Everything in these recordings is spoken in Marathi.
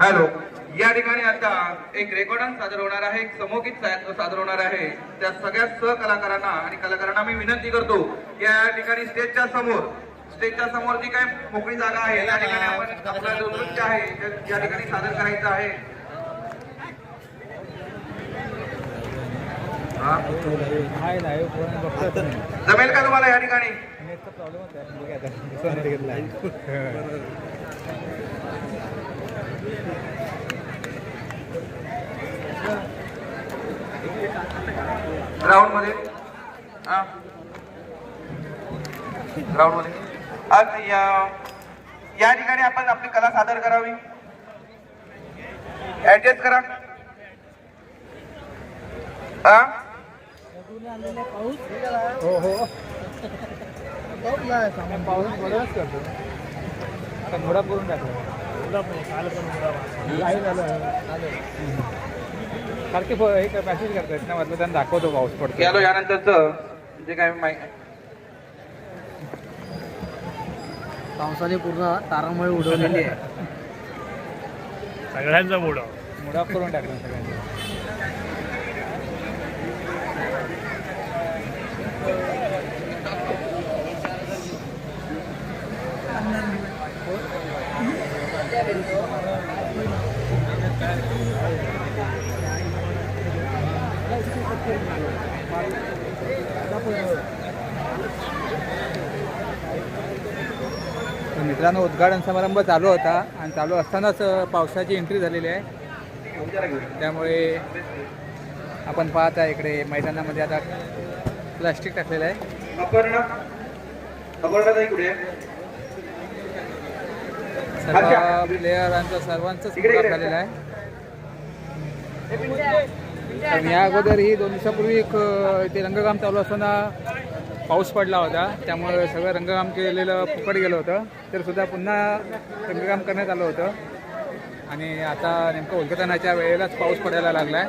हॅलो. या ठिकाणी आता एक रेकॉर्डन सादर होणार आहे एक समोगित सा- सादर होणार आहे. त्या सगळ्या सहकलाकारांना आणि कलाकारांना मी विनंती करतो या ठिकाणी स्टेजच्या समोर स्टेजच्या समोर जी काय मोकळी जागा आहे त्या ठिकाणी आपण आपला जो नृत्य आहे ते या ठिकाणी सादर करायचं आहे हा? हाय लाईव्ह कोण बघतात नाही जमेल का तुम्हाला या ठिकाणी? ग्राउंडमध्ये? ग्राउंडमध्ये. आज या या ठिकाणी आपण आपली कला सादर करावी. ऍडजस्ट करा. हा? हो हो. पाऊस बरोबरच करतो. आता मुडा करून टाकला. लाईव्ह झालं सारखे फो- हे मॅसेज करतात ना मतलब त्यांना दाखवतो पाऊस पडतो गेलो यानंतरच. जे काय माहिती पावसाने पूर्ण तारांबळ उडवलेली आहे. सगळ्यांचा बुडा मुडा करून टाकला सगळ्यांनी. मित्रांनो उद्घाटन समारंभ चालू होता आणि चालू असतानाच पावसाची एंट्री झालेली आहे. त्यामुळे आपण पाहत आहे इकडे मैदानामध्ये आता प्लास्टिक टाकलेलं आहे. सर्व प्लेयरांचं सर्वांचंच मुलाखत झालेलं आहे. या अगोदर ही दोन दिवसापूर्वी एक इथे रंगकाम चालू असताना पाऊस पडला होता. त्यामुळे सगळं रंगकाम केलेलं फुकट गेलं होतं. तर सुद्धा पुन्हा रंगकाम करण्यात आलं होतं. आणि आता नेमकं उद्घाटनाच्या वेळेलाच पाऊस पडायला लागला आहे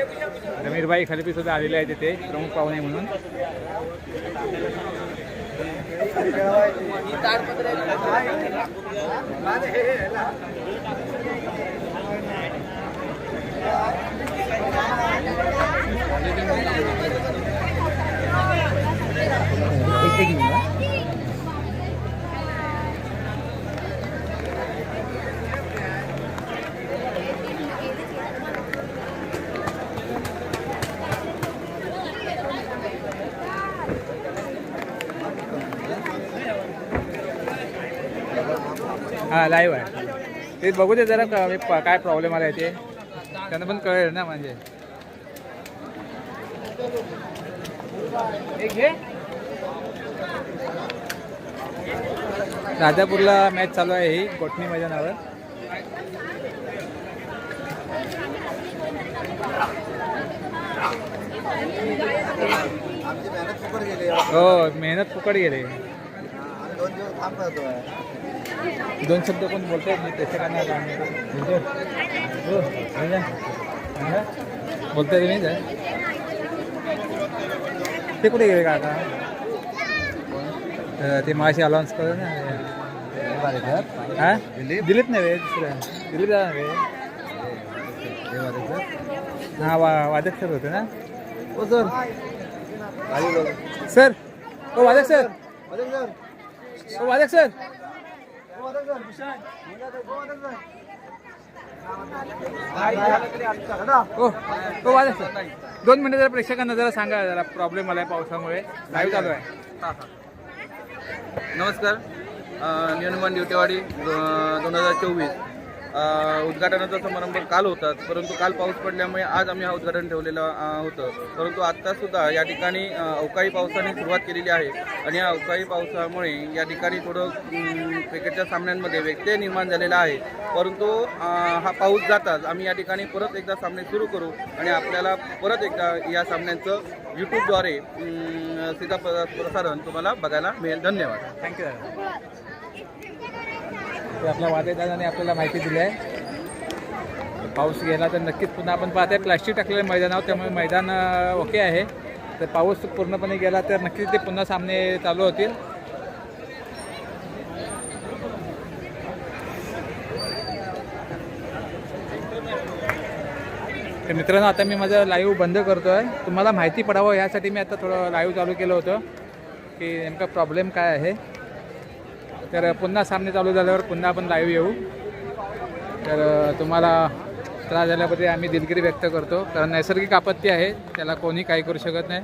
रमीरबाई खलपी सुद्धा आलेले आहेत तिथे प्रमुख पाहुणे म्हणून. एक एक मिनिट हां लाईव्ह आहे. ते बघू दे जरा प- काय प्रॉब्लेम आला आहे ते. त्यांना पण कळेल ना म्हणजे. राजापूरला मॅच चालू आहे ही गोठणी मैदानावर. हो मेहनत फुकट गेले. दोन शब्द कोण बोलतायत मी प्रेक्षकांना बोलताय? तुम्ही काय? ते कुठे गेले काका ते माशी अलाउन्स करू ना हा? दिलीप नाही रे दुसरं. दिलीप दादा रे हा वा वादक सर होते ना? हो सर. सर. ओ वादक सर. वादक सर. ओ ओ वादक सर. दोन मिनिटं जरा प्रेक्षकांना जरा सांगा जरा प्रॉब्लेम आलाय पावसामुळे. लाईव्ह चालू आहे. नमस्कार. अ, ड्युटीवाडी ड्युटेवाडी दोन हजार चोवीस. उद्घाटनाचा समारंभ काल होताच परंतु काल पाऊस पडल्यामुळे आज आम्ही हा उद्घाटन ठेवलेलं होतं. परंतु आत्तासुद्धा या ठिकाणी अवकाळी पावसाने सुरुवात केलेली आहे. आणि या अवकाळी पावसामुळे या ठिकाणी थोडं क्रिकेटच्या सामन्यांमध्ये व्यत्यय निर्माण झालेला आहे. परंतु हा पाऊस जाताच आम्ही या ठिकाणी परत एकदा सामने सुरू करू आणि आपल्याला परत एकदा या सामन्यांचं यूट्यूबद्वारे सीधा प्रसारण तुम्हाला बघायला मिळेल. धन्यवाद. थँक्यू ते आपल्या वादेदाराने आपल्याला माहिती दिली आहे. पाऊस गेला तर नक्कीच पुन्हा आपण पाहते. प्लॅस्टिक टाकलेलं मैदानावर त्यामुळे मैदान ओके आहे. तर पाऊस पूर्णपणे गेला तर नक्कीच ते पुन्हा सामने चालू होतील. तर मित्रांनो आता मी माझं लाईव्ह बंद करतो आहे तुम्हाला माहिती पडावं यासाठी मी आता थोडं लाईव्ह चालू केलं होतं की नेमका प्रॉब्लेम काय आहे. तर पुन्हा सामने चालू झाल्यावर पुन्हा आपण लाईव्ह येऊ. तर तुम्हाला त्रास झाल्याबद्दल आम्ही दिलगिरी व्यक्त करतो. कारण नैसर्गिक आपत्ती आहे त्याला कोणी काही करू शकत नाही.